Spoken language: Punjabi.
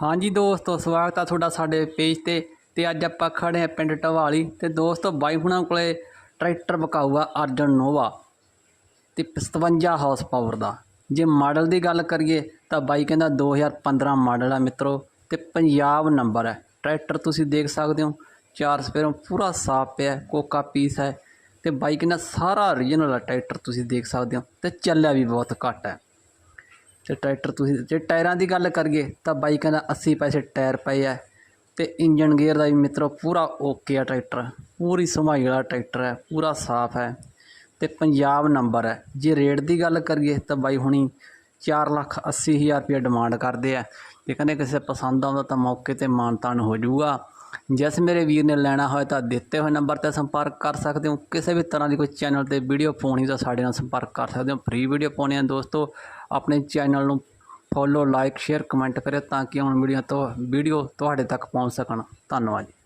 ਹਾਂਜੀ ਦੋਸਤੋ, ਸਵਾਗਤ ਆ ਤੁਹਾਡਾ ਸਾਡੇ ਪੇਜ ਤੇ ਤੇ ਅੱਜ ਆਪਾਂ ਖੜੇ ਆ ਪਿੰਡ ਢਵਾਲੀ ਤੇ ਦੋਸਤੋ ਬਾਈ ਹੁਣਾਂ ਕੋਲੇ ਟਰੈਕਟਰ ਵਿਕਾਊ ਆ ਅਰਜਨ ਨੋਵਾ ਤੇ 55 ਹਾਰਸ ਪਾਵਰ ਦਾ। ਜੇ ਮਾਡਲ ਦੀ ਗੱਲ ਕਰੀਏ ਤਾਂ ਬਾਈ ਕਹਿੰਦਾ 2015 ਮਾਡਲ ਆ ਮਿੱਤਰੋ ਤੇ ਪੰਜਾਬ ਨੰਬਰ ਹੈ ਟਰੈਕਟਰ ਤੁਸੀਂ ਦੇਖ ਸਕਦੇ ਹੋ, ਚਾਰ ਸਪੇਰੋਂ ਪੂਰਾ ਸਾਫ਼ ਪਿਆ, ਕੋਕਾ ਪੀਸ ਹੈ ਤੇ ਬਾਈ ਕਹਿੰਦਾ ਸਾਰਾ ਓਰੀਜਨਲ ਹੈ ਟਰੈਕਟਰ ਤੁਸੀਂ ਦੇਖ ਸਕਦੇ ਹੋ ਤੇ ਚੱਲਿਆ ਵੀ ਬਹੁਤ ਘੱਟ ਹੈ। ਅਤੇ ਟਰੈਕਟਰ ਤੁਸੀਂ ਜੇ ਟਾਇਰਾਂ ਦੀ ਗੱਲ ਕਰੀਏ ਤਾਂ ਬਾਈ ਕਹਿੰਦਾ 80 ਪੈਸੇ ਟਾਇਰ ਪਏ ਆ ਅਤੇ ਇੰਜਨ ਗੇਅਰ ਦਾ ਵੀ ਮਿੱਤਰੋ ਪੂਰਾ ਓਕੇ ਆ ਟਰੈਕਟਰ। ਪੂਰੀ ਸਮਾਈ ਵਾਲਾ ਟਰੈਕਟਰ ਹੈ, ਪੂਰਾ ਸਾਫ਼ ਹੈ ਅਤੇ ਪੰਜਾਬ ਨੰਬਰ ਹੈ। ਜੇ ਰੇਟ ਦੀ ਗੱਲ ਕਰੀਏ ਤਾਂ ਬਾਈ ਹੁਣੀ ਚਾਰ ਲੱਖ 80 ਹਜ਼ਾਰ ਰੁਪਇਆ ਡਿਮਾਂਡ ਕਰਦੇ ਆ। ਤੇ ਕਹਿੰਦੇ ਕਿਸੇ ਪਸੰਦ ਆਉਂਦਾ ਤਾਂ ਮੌਕੇ ਤੇ ਮਾਨਤਾਨ ਹੋ ਜਾਊਗਾ। ਜਿਸ ਮੇਰੇ ਵੀਰ ਨੇ ਲੈਣਾ ਹੋਇਆ ਤਾਂ ਦਿੱਤੇ ਹੋਏ ਨੰਬਰ ਤੇ ਸੰਪਰਕ ਕਰ ਸਕਦੇ ਹੋ ਕਿਸੇ ਵੀ ਤਰ੍ਹਾਂ ਦੀ ਕੋਈ ਚੈਨਲ ਤੇ ਵੀਡੀਓ ਪਾਉਣੀ ਤਾਂ ਸਾਡੇ ਨਾਲ ਸੰਪਰਕ ਕਰ ਸਕਦੇ ਹੋ ਫ੍ਰੀ ਵੀਡੀਓ ਪਾਉਣੀ ਆ ਦੋਸਤੋ ਆਪਣੇ ਚੈਨਲ ਨੂੰ ਫੋਲੋ ਲਾਈਕ ਸ਼ੇਅਰ ਕਮੈਂਟ ਕਰਿਓ ਤਾਂ ਕਿ ਹੁਣ ਵੀਡੀਓ ਤੋਂ ਵੀਡੀਓ ਤੁਹਾਡੇ ਤੱਕ ਪਹੁੰਚ ਸਕਣ ਧੰਨਵਾਦ ਜੀ